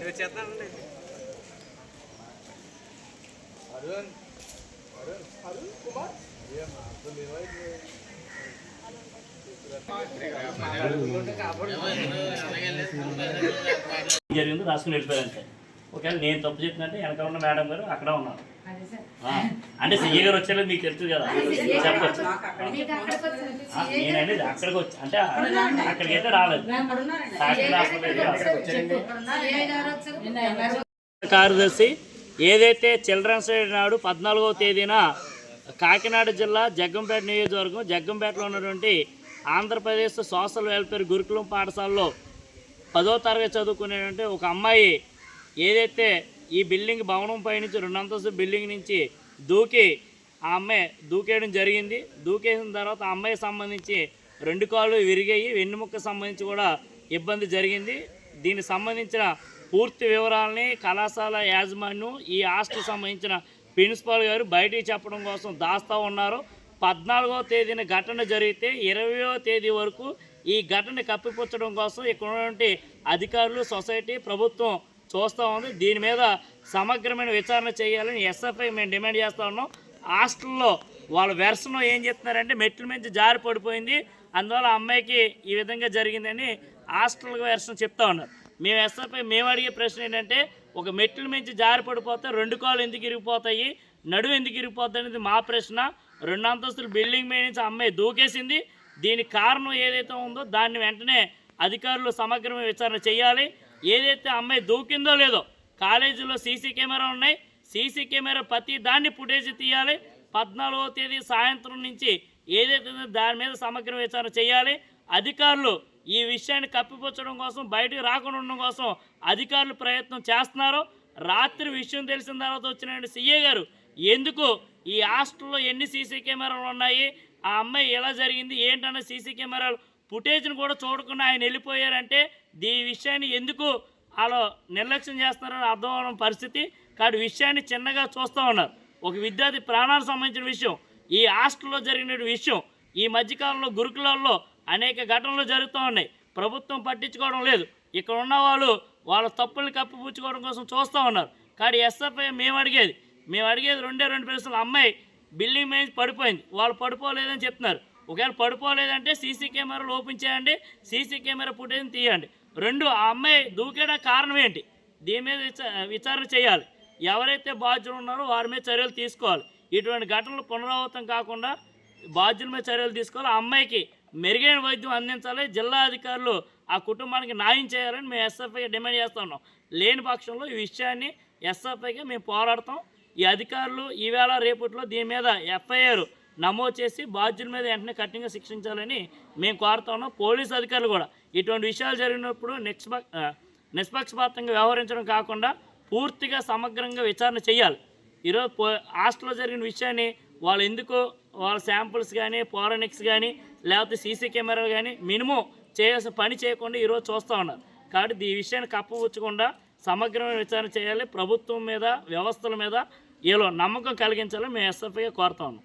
నేను వచ్చేస్తానండి అరుణ్ అరుణ్ అరుణ్ కుమార్ ఏం అసలు ఏమైంది జరిగింది రాసుకుని వెళ్ళిపోయారు అంతే ఒకవేళ నేను తప్పు చెప్పినట్టే వెనక ఉన్న మేడం గారు అక్కడ ఉన్నారు. అంటే సీఏ గారు వచ్చేది మీకు తెలుసు కదా. చెప్పచ్చు. నేననేది అక్కడికి వచ్చి అంటే అక్కడికి అయితే రాలేదు అయితే. కార్యదర్శి ఏదైతే చిల్డ్రన్స్ డే నాడు పద్నాలుగవ తేదీన కాకినాడ జిల్లా జగ్గంపేట నియోజకవర్గం జగ్గంపేటలో ఉన్నటువంటి ఆంధ్రప్రదేశ్ సోషల్ వెల్ఫేర్ గురుకులం పాఠశాలలో పదో తరగతి చదువుకునేటువంటి ఒక అమ్మాయి ఏదైతే ఈ బిల్డింగ్ భవనం పైనుంచి రెండు అంతస్తుల బిల్డింగ్ నుంచి దూకి ఆ అమ్మాయి దూకేయడం జరిగింది. దూకేసిన తర్వాత ఆ అమ్మాయికి సంబంధించి రెండు కాళ్ళు విరిగాయి. వెన్నుముక్క సంబంధించి కూడా ఇబ్బంది జరిగింది. దీనికి సంబంధించిన పూర్తి వివరాలని కళాశాల యాజమాన్యం ఈ హాస్టల్ సంబంధించిన ప్రిన్సిపాల్ గారు బయటికి చెప్పడం కోసం దాస్తా ఉన్నారు. పద్నాలుగవ తేదీన ఘటన జరిగితే ఇరవయో తేదీ వరకు ఈ ఘటన కప్పిపుచ్చడం కోసం ఇక్కడ ఉన్నటువంటి అధికారులు సొసైటీ ప్రభుత్వం చూస్తూ ఉంది దీని మీద సమగ్రమైన విచారణ చేయాలని ఎస్ఎఫ్ఐ మేము డిమాండ్ చేస్తూ ఉన్నాం. హాస్టల్లో వాళ్ళ వెర్షన్ ఏం చెప్తున్నారంటే మెట్ల మించి జారి పడిపోయింది. అందువల్ల అమ్మాయికి ఈ విధంగా జరిగిందని హాస్టల్ వెర్షన్ చెప్తా ఉన్నారు. మేము ఎస్ఎఫ్ఐ మేము అడిగే ప్రశ్న ఏంటంటే ఒక మెట్ల మించి జారి పడిపోతే రెండు కాళ్ళు ఎందుకు ఇరిగిపోతాయి? నడువు ఎందుకు ఇరిగిపోతాయి అనేది మా ప్రశ్న. రెండు అంతస్తుల బిల్డింగ్ మీద నుంచి ఆ అమ్మాయి దూకేసింది. దీనికి కారణం ఏదైతే ఉందో దాన్ని వెంటనే అధికారులు సమగ్రమైన విచారణ చేయాలి. ఏదైతే అమ్మాయి దూకిందో లేదో కాలేజీలో సీసీ కెమెరా ఉన్నాయి. సీసీ కెమెరా ప్రతి దాన్ని ఫుటేజ్ తీయాలి. పద్నాలుగో తేదీ సాయంత్రం నుంచి ఏదైతే దాని మీద సమగ్ర విచారణ చేయాలి. అధికారులు ఈ విషయాన్ని కప్పిపుచ్చడం కోసం బయటికి రాకుండా ఉండడం కోసం అధికారులు ప్రయత్నం చేస్తున్నారు. రాత్రి విషయం తెలిసిన తర్వాత వచ్చిన సీఏ గారు ఎందుకు ఈ హాస్టల్లో ఎన్ని సీసీ కెమెరాలు ఉన్నాయి? ఆ అమ్మాయి ఎలా జరిగింది? ఏంటన్న సీసీ కెమెరాలు ఫుటేజ్ని కూడా చూడకుండా ఆయన వెళ్ళిపోయారంటే ఈ విషయాన్ని ఎందుకు అలా నిర్లక్ష్యం చేస్తున్నారని అర్థం అవడం పరిస్థితి. కాదు విషయాన్ని చిన్నగా చూస్తూ ఉన్నారు. ఒక విద్యార్థి ప్రాణాలకు సంబంధించిన విషయం ఈ హాస్టల్లో జరిగిన విషయం ఈ మధ్యకాలంలో గురుకులాల్లో అనేక ఘటనలు జరుగుతూ ఉన్నాయి. ప్రభుత్వం పట్టించుకోవడం లేదు. ఇక్కడ ఉన్న వాళ్ళు వాళ్ళ తప్పుల్ని కప్పిపుచ్చుకోవడం కోసం చూస్తూ ఉన్నారు. కానీ ఎస్ఎఫ్ఐ మేము అడిగేది మేము అడిగేది రెండే రెండు ప్రశ్నలు. అమ్మాయి బిల్డింగ్ మీద పడిపోయింది. వాళ్ళు పడిపోలేదని చెప్తున్నారు. ఒకవేళ పడిపోలేదంటే సీసీ కెమెరాలు ఓపెన్ చేయండి సీసీ కెమెరా ఫుటేజ్ తీయండి. రెండు ఆ అమ్మాయి దూకేట కారణం ఏంటి? దీని మీద విచారణ చేయాలి. ఎవరైతే బాధ్యులు ఉన్నారో వారి మీద చర్యలు తీసుకోవాలి. ఇటువంటి ఘటనలు పునరావృతం కాకుండా బాధ్యుల మీద చర్యలు తీసుకోవాలి. ఆ అమ్మాయికి మెరుగైన వైద్యం అందించాలి. జిల్లా అధికారులు ఆ కుటుంబానికి న్యాయం చేయాలని మేము ఎస్ఎఫ్ఐ డిమాండ్ చేస్తా ఉన్నాం. లేని పక్షంలో ఈ విషయాన్ని ఎస్ఎఫ్ఐగా మేము పోరాడతాం. ఈ అధికారులు ఈవేళ రేపట్లో దీని మీద ఎఫ్ఐఆర్ నమోదు చేసి బాధ్యుల మీద వెంటనే కఠినంగా శిక్షించాలని మేము కోరుతా ఉన్నాం. పోలీస్ అధికారులు కూడా. ఇటువంటి విషయాలు జరిగినప్పుడు నిష్ప నిష్పక్షపాతంగా వ్యవహరించడం కాకుండా పూర్తిగా సమగ్రంగా విచారణ చేయాలి. ఈరోజు పో హాస్టల్లో జరిగిన విషయాన్ని వాళ్ళు ఎందుకు వాళ్ళ శాంపుల్స్ కానీ ఫోరెనిక్స్ కానీ లేకపోతే సీసీ కెమెరాలు కానీ మినిమం చేయాల్సిన పని చేయకుండా ఈరోజు చూస్తూ ఉన్నారు. కాబట్టి ఈ విషయాన్ని కప్పపుచ్చకుండా సమగ్రమైన విచారణ చేయాలి. ప్రభుత్వం మీద వ్యవస్థల మీద వీళ్ళు నమ్మకం కలిగించాలని మేము ఎస్ఎఫ్ఐగా కోరుతా ఉన్నాం.